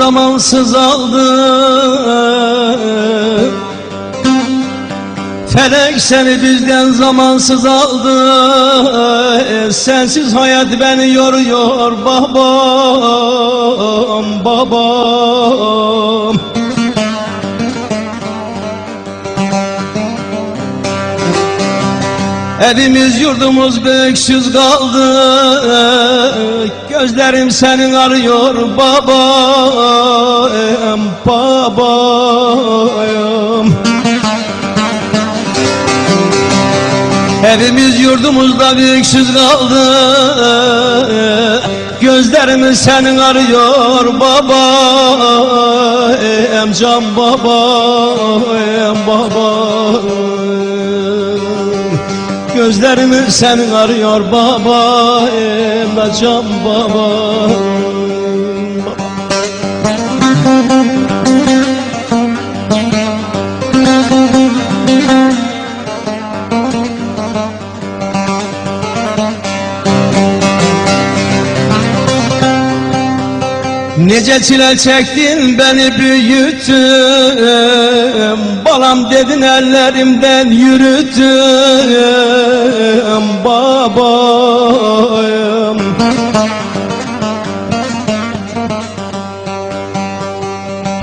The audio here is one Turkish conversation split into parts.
zamansız aldı. Felek seni bizden zamansız aldı. Sensiz hayat beni yoruyor babam babam. Evimiz yurdumuz büyüksüz kaldı Gözlerim senin arıyor babam babam Evimiz yurdumuzda büyüksüz kaldı. Gözlerimiz senin arıyor babam Can babam babam Gözlerimiz senin arıyor babam da can babam Nice çile çektin beni büyüttün? Balam dedin ellerimden yürüttüm Babayım.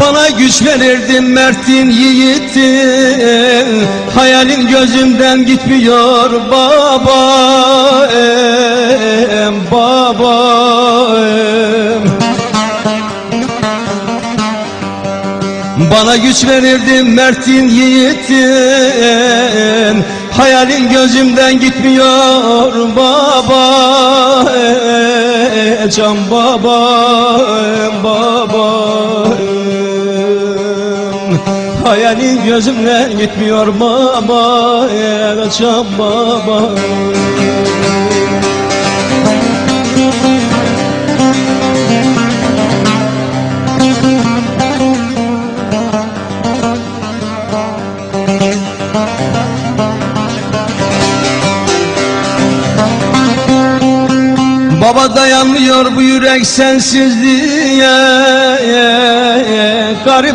Bana güç verirdin mertin yiğitin Hayalin gözümden gitmiyor babayım babayım Bana güç verirdin mertin yiğitin. Hayalin gözümden gitmiyor baba. Can baba baba. Hayalin gözümden gitmiyor baba. Can baba Baba dayanmıyor bu yürek sensizliğe. Garip